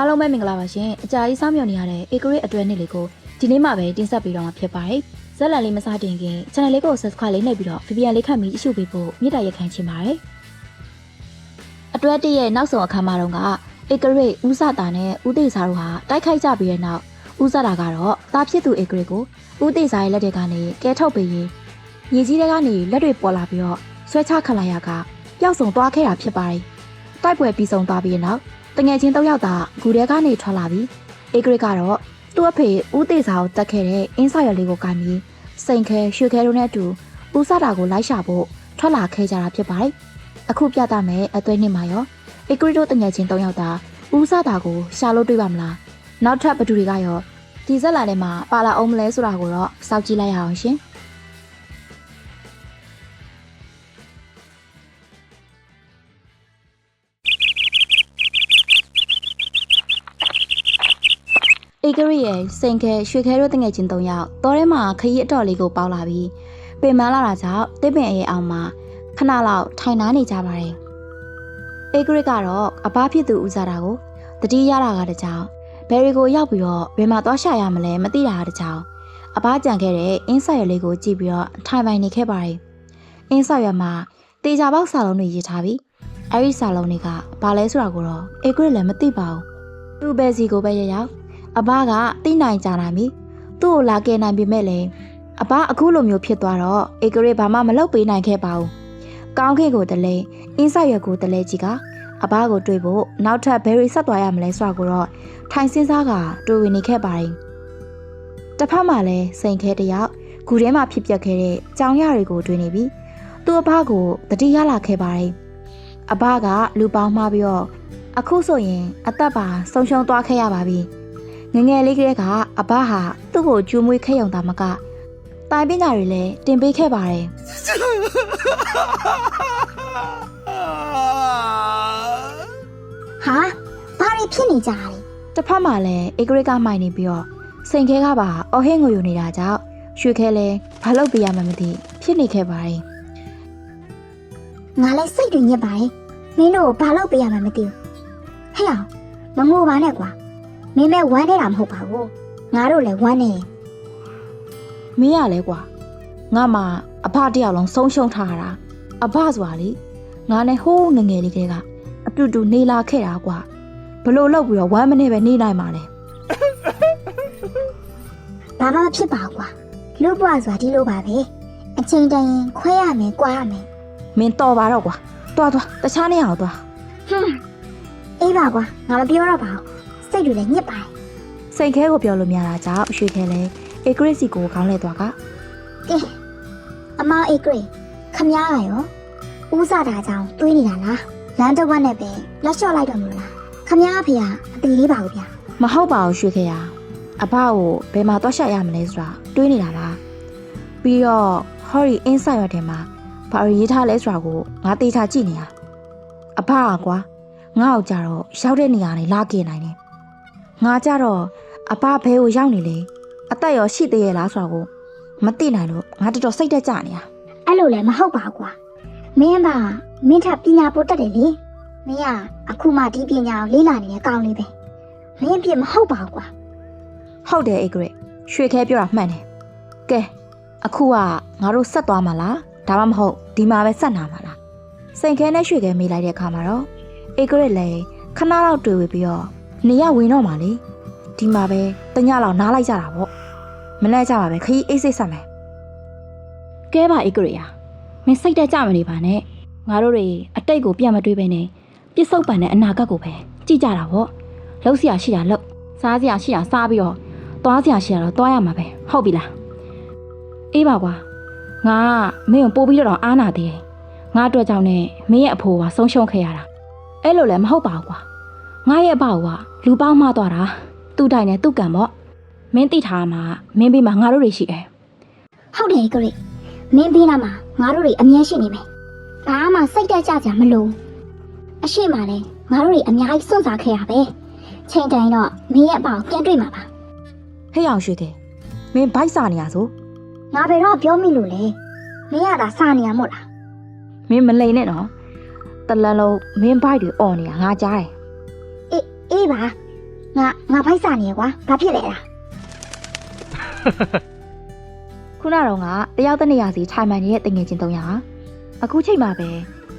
အားလုံးပဲမင်္ဂလာပါရှင်အကြာကြီးစောင့်မျှော်နေရတဲ့ဧကရစ်အတွဲနှစ်လေးကိုဒီနေ့မှပဲတင်ဆက်ပေးတော့မှာဖြစ်ပါတယ်ဇက်လန်လေးမစတင်ခင် channel လေးကို subscribe လေးနှိပ်ပြီးတော့ VPN လေးခတ်ပြီးအရှုပေးဖို့မြစ်တာရက်ခံချင်ပါတယ်အတွဲတစ်ရဲ့နောက်ဆုံးအခမ်းအနားတုန်းကဧကရစ်ဦးစတာနဲ့ဦးသိစာတို့ဟာတိုက်ခိုက်ကြပြီးတဲ့နောက်ဦးစတာကတော့တာဖြစ်သူဧကရစ်ကိုဦးသိစာရဲ့လက်ထက်ကနေကဲထုတ်ပေးရင်မြေကြီးတွေကနေလက်တွေပေါ်လာပြီးတော့ဆွဲချခလိုက်ရကပျောက်ဆုံးသွားခဲ့တာဖြစ်ပါတယ်တိုက်ပွဲပြီးဆုံးသွားပြီးတဲ့နောက် တငယ်ချင်း၃ယောက်သာဂူထဲကနေထွက်လာပြီးအေဂရစ်ကတော့သူ့အဖေဦးသေးစာကိုတတ်ခဲ့တဲ့အင်းဆော်ရလေးကိုကိုင်ပြီးစိန်ခဲရွှေခဲတို့နဲ့အတူဦးစတာကိုလိုက်ရှာဖို့ထွက်လာခဲ့ကြတာဖြစ်ပါတယ်။အခုပြသမယ်အသွေးနှစ်မှာရောအေဂရစ်တို့တငယ်ချင်း၃ယောက်သာဦးစတာကိုရှာလို့တွေ့ပါမလား။နောက်ထပ်ဘသူတွေကရောဒီဇက်လာထဲမှာပါလာအောင်မလဲဆိုတာကိုတော့စောင့်ကြည့်လိုက်ရအောင်ရှင်။။ အေဂရီရဲ့စိန်ခဲရွှေခဲတို့တငယ်ချင်း၃ယောက်တောထဲမှာခရီးအတော်လေးကိုပေါလာပြီးပင်မလာတာကြောင့်တစ်ပင်အေးအောင်မှာခဏလောက်ထိုင်နာနေကြပါတယ်။အေဂရီကတော့အဘဖြစ်သူဦးစားတာကိုတတိရတာကတကြောင်ဘယ်ရီကိုရောက်ပြီးတော့ဘယ်မှာသွားရှာရမလဲမသိတာကတကြောင်အဘကြံခဲ့တဲ့အင်းဆက်ရလေးကိုကြည့်ပြီးတော့ထိုင်ပိုင်နေခဲ့ပါတယ်။အင်းဆက်ရမှာတေချာပေါက်စာလုံးတွေရေးထားပြီးအဲ့ဒီစာလုံးတွေကဘာလဲဆိုတာကိုတော့အေဂရီလည်းမသိပါဘူး။သူ့ဘယ်စီကိုပဲရရောက် အဘကတိနိုင်ကြနိုင်ပြီသူ့ကိုလာကယ်နိုင်ပေမဲ့လည်းအဘအခုလိုမျိုးဖြစ်သွားတော့အေဂရိဘာမှမလုပ်ပေးနိုင်ခဲ့ပါဘူးကောင်းခင်ကိုတလဲအင်းဆက်ရွက်ကိုတလဲကြီးကအဘကိုတွေ့ဖို့နောက်ထပ်ဘယ်ရီဆက်သွားရမလဲဆိုတာကိုတော့ထိုင်စင်းစားကတွေးဝင်နေခဲ့ပါတယ်တစ်ဖက်မှာလည်းစိန်ခဲတယောက်ဂူထဲမှာဖြစ်ပျက်ခဲ့တဲ့ကြောင်ရတွေကိုတွေးနေပြီးသူ့အဘကိုတတိရလာခဲ့ပါတယ်အဘကလူပေါင်းမှားပြီးတော့အခုဆိုရင်အသက်ပါဆုံးရှုံးသွားခဲ့ရပါပြီ ငငယ်လေးကလေးကအဘဟာသူ့ကိုကျူးမွေးခဲ့ရုံသာမကတိုင်ပညာတွေလည်းတင်ပေးခဲ့ပါတယ်ဟာဘာတွေဖြစ်နေကြတာလဲ။တစ်ဖက်မှာလည်းအေဂရိကမိုင်နေပြီးတော့စိန်ခဲကပါအော်ဟင်းငိုယူနေတာကြောင့်ရွှေခဲလည်းဘာလုပ်ပေးရမှန်းမသိဖြစ်နေခဲ့ပါတယ်ငါလည်းစိတ်တွေညစ်ပါတယ်မင်းတို့ကိုဘာလုပ်ပေးရမှန်းမသိဘူးဟဲ့အောင်မငိုပါနဲ့ကွာ မင်းမဲဝမ်းနေတာမဟုတ်ပါဘူးငါတို့လည်းဝမ်းနေတယ်။မင်းရလဲကွာငါမှအဖတယောက်လုံးဆုံးရှုံးထားတာအဖဆိုတာလေငါနဲ့ဟိုးငငယ်လေးကလေးကအတူတူနေလာခဲ့တာကွာဘလို့လောက်ပြီးတော့ဝမ်းမနေပဲနေနိုင်ပါလေဘာမှမဖြစ်ပါဘူးကွာလူ့ဘဝဆိုတာဒီလိုပါပဲအချိန်တန်ရင်ခွဲရမယ်ကွာရမယ်မင်းတော်ပါတော့ကွာတွားတွားတခြားနေအောင်တွားဟွန်းအေးပါကွာငါမပြောတော့ပါဘူး စိတ်တွေလည်းညစ်ပါတယ် စိတ်ခဲကိုပြောလို့မရတာကြောင့်ရွှေခဲလဲအေဂရစ်စီကိုခေါင်းလဲသွားက အမအေးကရေခမ ्या ပါရောဦးစားတာကြောင့်တွေးနေတာလားလမ်းတစ်ဝက်နဲ့ပဲလက်လျှော့လိုက်တော့မလို့လားခမ ्या အဖေကအသေးလေးပါဘူးဗျာ မဟုတ်ပါဘူးရွှေခဲရအဘကိုဘယ်မှာသွားရှာရမလဲဆိုတာတွေးနေတာပါပြီးတော့ဟော်ရီအင်းဆိုင်ရွက်ထဲမှာဘာလို့ရေးထားလဲဆိုတာကိုငါတေချာကြည့်နေရအဘကကွာငါ့ကိုကြတော့ရောက်တဲ့နေရာနေလာกินနိုင်တယ် ငါကြတော့အဘဘဲကိုရောက်နေလေအသက်ရောရှိသေးရဲ့လားဆိုတာကိုမသိနိုင်လို့ငါတော်တော်စိတ်တက်ကြနေတာအဲ့လိုလည်းမဟုတ်ပါဘူးကွာမင်းကမင်းထပ်ပညာပို့တတ်တယ်လေမင်းကအခုမှဒီပညာကိုလေ့လာနေတဲ့ကောင်းလေးပဲမင်းအပြစ်မဟုတ်ပါဘူးကွာဟုတ်တယ်အေဂရစ်ရွှေခဲပြောတာမှန်တယ်ကဲအခုကငါတို့ဆက်သွားမှာလားဒါမှမဟုတ်ဒီမှာပဲဆက်နာမှာလားစိန်ခဲနဲ့ရွှေခဲမေးလိုက်တဲ့အခါမှာတော့အေဂရစ်လည်းခဏလောက်တွေ့ဝေပြီးတော့ နေရဝင်တော့မှာလေဒီမှာပဲတညလောက်နားလိုက်ကြတာပေါ့မနဲ့ကြပါပဲခကြီးအိတ်စိတ်ဆက်မယ်ကဲပါဧကရိယာမင်းစိတ်တက်ကြမနေပါနဲ့ငါတို့တွေအတိတ်ကိုပြန်မတွေးပဲနဲ့ပြစ်စုံပန်တဲ့အနာဂတ်ကိုပဲကြည့်ကြတာပေါ့လှုပ်စရာရှိတာလှုပ်စားစရာရှိတာစားပြီးတော့သွားစရာရှိတာတော့သွားရမှာပဲဟုတ်ပြီလားအေးပါကွာငါကမင်းကိုပို့ပြီးတော့အားနာသေးတယ်ငါအတွက်ကြောင့်နဲ့မင်းရဲ့အဖိုးကဆုံးရှုံးခဲ့ရတာအဲ့လိုလည်းမဟုတ်ပါဘူးကွာ ငါရဲ့အဘကလူပေါင်းမှသွားတာသူ့တိုင်နဲ့သူ့ကံပေါ့မင်းသိထားမှာမင်းပြီးမှငါတို့တွေရှိတယ်ဟုတ်တယ်ကရေမင်းပြီးနာမှာငါတို့တွေအမြဲရှိနေမယ်ဘာမှစိတ်တက်ကြကြမလို့အရှိမလဲငါတို့တွေအများကြီးစွန့်စားခဲ့ရပဲချိန်တိုင်းတော့မင်းရဲ့အပေါင်ပြန်တွေ့မှာပါဟဲ့အောင်ရွှေတယ်မင်းဘိုက်စာနေရဆိုငါဘယ်တော့ပြောမိလို့လဲမင်းကသာစာနေရမို့လားမင်းမလိန်နဲ့နော်တလန်လုံးမင်းဘိုက်တွေអော်နေတာငါကြားတယ်အေး အေးပါငါငါဖိုက်စာနေရကွာဘာဖြစ်လဲလားခုနတော့ကတယောက်တစ်နေရာစီထိုင်မှန်နေတဲ့တငယ်ချင်း300အခုချိန်မှာပဲ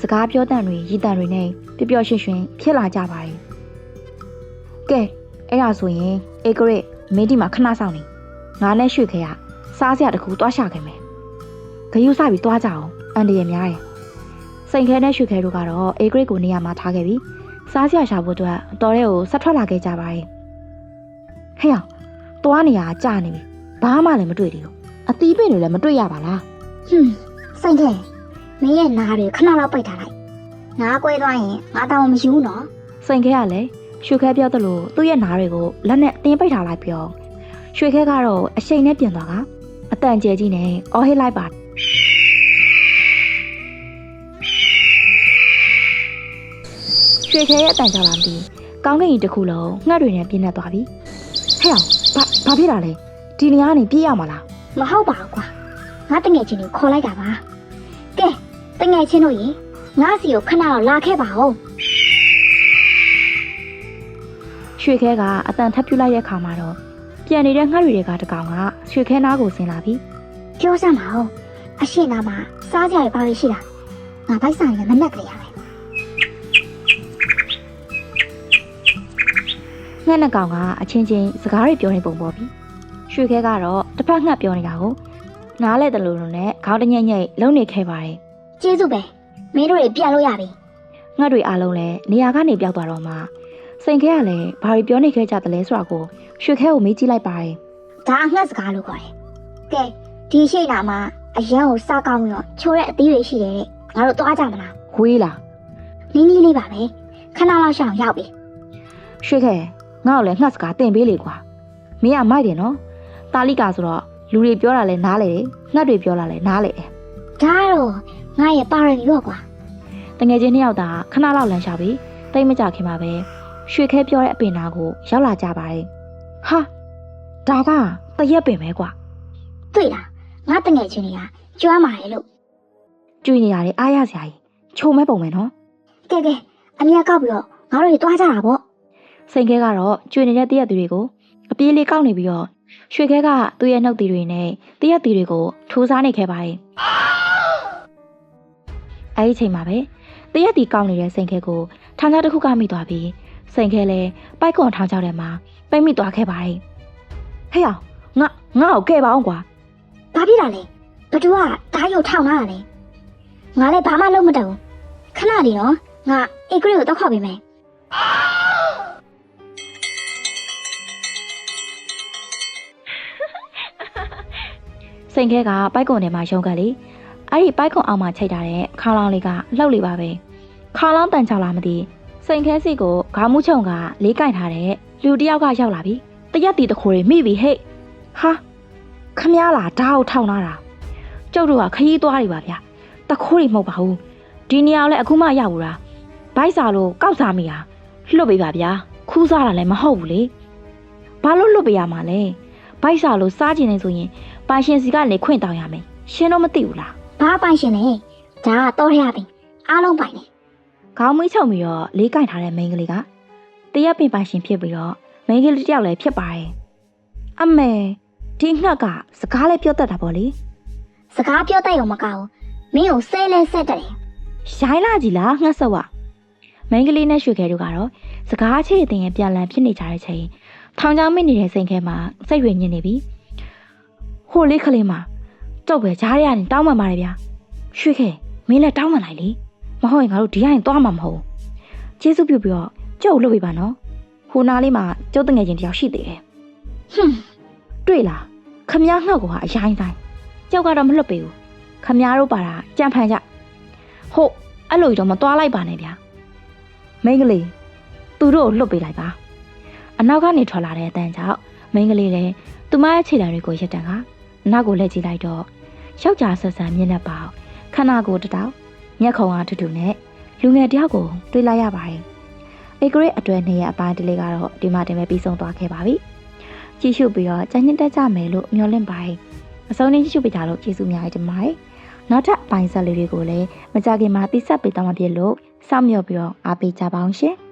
စကားပြောတန်တွေရည်တန်တွေနဲ့ပျော်ပျော်ရွှင်ရွှင်ဖြစ်လာကြပါတယ်ကဲအဲ့ဒါဆိုရင်အေဂရစ်မင်းဒီမှာခဏဆောင်နေငါနဲ့ရွှေခဲကစားစရာတစ်ခုတွားရှာခဲ့မယ်ဂယုစပြီးတွားကြအောင်အန်ဒီရများတယ်စိန်ခဲနဲ့ရွှေခဲတို့ကတော့အေဂရစ်ကိုနေရာမှာထားခဲ့ပြီး စားစရာရှာဖို့အတွက်တော်ရဲကိုဆက်ထွက်လာခဲ့ကြပါတယ်ဟဲ့အောင်တွားနေရကြာနေပြီဘာမှလည်းမတွေ့သေးဘူးအသီးပင်တွေလည်းမတွေ့ရပါလားဟွန်းစိတ်ထဲမင်းရဲ့နားတွေခဏလောက်ပိတ်ထားလိုက်နားကွဲသွားရင်ငါတောင်းမယူနော်စိန်ခဲကလည်းရွှေခဲပြောသလိုသူ့ရဲ့နားတွေကိုလက်နဲ့တင်းပိတ်ထားလိုက်ပြောရွှေခဲကတော့အရှိန်နဲ့ပြင်သွားကအတန်ကျဲကြီးနဲ့အော်ဟစ်လိုက်ပါ ရွှေခဲရဲ့အတန်ကြောက်လာမသိကောင်းကင်ကြီးတစ်ခုလုံးငှက်တွေနဲ့ပြင်းနေသွားပြီဟဲ့အောင်ဘာဘာဖြစ်တာလဲဒီနေရာကနေပြေးရမှာလားမဟုတ်ပါဘူးကွာငါတငယ်ချင်းကိုခေါ်လိုက်တာပါကဲတငယ်ချင်းတို့ရေငါစီကိုခဏတော့လာခဲ့ပါဦးရွှေခဲကအတန်ထပ်ပြူလိုက်တဲ့ခါမှာတော့ပြန်နေတဲ့ငှက်တွေတွေကတကောင်ကရွှေခဲနားကိုဆင်းလာပြီပြောစမ်းပါဦးအရှိနာမှာစားကြရပါလိမ့်ရှိတာငါဖိုက်စာနေမနဲ့ကလေးရမ ငှက်နှစ်ကောင်ကအချင်းချင်းစကားတွေပြောနေပုံပေါ်ပြီရွှေခဲကတော့တစ်ဖက်ငှက်ပြောနေတာကိုနားလဲတယ်လို့လို့နဲ့ခေါင်းတညိမ့်ညိမ့်လုံနေခဲ့ပါတယ်ကျေးဇူးပဲမင်းတို့တွေပြန်လို့ရပြီငှက်တွေအားလုံးလည်းနေရာကနေပျောက်သွားတော့မှစိန်ခဲကလည်းဘာတွေပြောနေခဲ့ကြတယ်လဲဆိုတာကိုရွှေခဲကိုမေးကြည့်လိုက်ပါတယ်ဒါအငှက်စကားလို့ခေါ်တယ်ကဲဒီရှိနာမှာအရန်ကိုစားကောင်းပြီးတော့ချိုးတဲ့အသီးတွေရှိတယ်တဲ့ငါတို့သွားကြမလားဝေးလားနီးနီးလေးပါပဲခဏလောက်ရှောင်ရောက်ပြီရွှေခဲ ငါ့ကိုလည်းငှက်စကားတင်ပေးလေကွာမင်းကမိုက်တယ်နော်တာလိကာဆိုတော့လူတွေပြောတာလဲနားလေတယ်ငှက်တွေပြောတာလဲနားလေတယ်ဒါတော့ငါရဲ့ပါရမီတော့ကွာတငယ်ချင်းနှစ်ယောက်သာခဏလောက်လမ်းလျှောက်ပြီးတိတ်မကြခင်ပါပဲရွှေခဲပြောတဲ့အပင်နာကိုရောက်လာကြပါတယ်ဟာဒါကတရက်ပင်ပဲကွာတွေ့လားငါတငယ်ချင်းတွေကကျွမ်းပါတယ်လို့ကျွေးနေရတယ်အားရစရာကြီးခြုံမဲပုံပဲနော်ကဲကဲအမြတ်ကောက်ပြီးတော့ငါတို့တွေသွားကြတာပေါ့ စိန်ခဲကတော့ကျွေးနေတဲ့တရက်သူတွေကိုအပြေးလေးကောက်နေပြီးတော့ရွှေခဲကသူ့ရဲ့နှုတ်သီးတွေနဲ့တရက်သီးတွေကိုထိုးစားနေခဲ့ပါတယ်အဲဒီအချိန်မှာပဲတရက်သီးကောက်နေတဲ့စိန်ခဲကိုထောင်ချောက်တစ်ခုကမိသွားပြီးစိန်ခဲလည်းပိုက်ကွန်ထောင်ချောက်ထဲမှာပိတ်မိသွားခဲ့ပါတယ်ဟဲ့အောင်ငါငါ့ကိုကဲပါအောင်ကွာဘာဖြစ်တာလဲဘသူကဓာတ်ရုပ်ထောင်လာတာလဲငါလည်းဘာမှလုပ်မတတ်ဘူးခဏလေးနော်ငါအေဂရီကိုတော့ခေါ်ပေးမယ် စိန်ခဲကပိုက်ကွန်ထဲမှာရုံကလေအဲ့ဒီပိုက်ကွန်အောင်မှာချိတ်ထားတဲ့ခေါင်းလောင်းလေးကလှုပ်လေပါပဲခေါင်းလောင်းတန်ချောက်လာမသိစိန်ခဲစီကိုခေါင်းမူးချုံကလေးကင်ထားတဲ့လူတစ်ယောက်ကရောက်လာပြီတရက်တီတခိုးတွေမိပြီဟဲ့ဟာခမည်းလားဓာတ်ကိုထောင်လာတာကျုပ်တို့ကခရီးသွားတွေပါဗျာတခိုးတွေမဟုတ်ပါဘူးဒီနေရာကိုလည်းအခုမှရောက်ဘူးလားဘိုက်စာလို့ကောက်စားမိတာလွတ်ပေးပါဗျာခူးစားတာလည်းမဟုတ်ဘူးလေဘာလို့လွတ်ပေးရမှာလဲဘိုက်စာလို့စားကျင်နေဆိုရင် ပိုင်ရှင်စီကနေခွင့်တောင်းရမယ်ရှင်တော့မသိဘူးလားဘာပိုင်ရှင်လဲဒါကတော့ရပြီအားလုံးပိုင်တယ်ခေါင်းမွေးချုံပြီးတော့လေးကင်ထားတဲ့မိန်းကလေးကတရက်ပင်ပိုင်ရှင်ဖြစ်ပြီးတော့မိန်းကလေးတစ်ယောက်လည်းဖြစ်ပါတယ်အမေဒီငှက်ကစကားလည်းပြောတတ်တာပေါ့လေစကားပြောတတ်ရုံမကဘူးမင်းကိုဆဲလဲဆက်တယ်ရိုင်းလာကြည်လားငှက်ဆော့ကမိန်းကလေးနဲ့ရွှေခဲတို့ကတော့စကားအခြေအတင်ရဲ့ပြန်လည်ဖြစ်နေကြတဲ့ချိန်ထောင်ချောင်းမိနေတဲ့စိန်ခဲမှာစိတ်ရွေညစ်နေပြီ ဟိုလေးကလေးမှာကြောက်ပဲကြားရရင်တောင်းပန်ပါတယ်ဗျာရွှေခဲမင်းလည်းတောင်းပန်လိုက်လေမဟုတ်ရင်ငါတို့ဒီကနေသွားမှာမဟုတ်ဘူးကျေးဇူးပြုပြီးတော့ကြောက်လို့ပြပါနော်ဟိုနားလေးမှာကျုပ်တငယ်ချင်းတယောက်ရှိသေးတယ်ဟွန်းတွေ့လားခမည်းငှက်ကအရိုင်းတိုင်းကြောက်ကတော့မလွတ်ပေဘူးခမည်းတို့ပါတာကြံဖန်ကြဟုတ်အဲ့လိုတော့မသွားလိုက်ပါနဲ့ဗျာမိန်းကလေးသူတို့ကိုလွတ်ပေးလိုက်ပါအနောက်ကနေထွက်လာတဲ့အတန်းကြောင့်မိန်းကလေးလည်းသူမရဲ့ခြေတံတွေကိုရက်တန်ကအ နောက်ကိုလှည့်ကြည့်လိုက်တော့ယောက်ျားဆက်ဆံမျက်နှာပေါက်ခန္ဓာကိုယ်တစ်တောက်မျက်ခုံးအားထူးထူးနဲ့လူငယ်တယောက်ကိုတွေ့လိုက်ရပါတယ်အေဂရစ်အတွဲနေရဲ့အပိုင်းတလေးကတော့ဒီမှာတင်ပဲပြီးဆုံးသွားခဲ့ပါပြီကြည့်ရှုပြီးတော့ကြိုင်ညစ်တက်ကြမယ်လို့မျှော်လင့်ပါတယ်။အဆုံးနဲ့ကြည့်ရှုပေးကြလို့ကျေးဇူးများတင်ပါတယ်။နောက်ထပ်အပိုင်းဆက်လေးတွေကိုလည်းမကြခင်မှာတိဆက်ပေးတော့မှာဖြစ်လို့စောင့်မျှော်ပြီးတော့အားပေးကြပါအောင်ရှင်။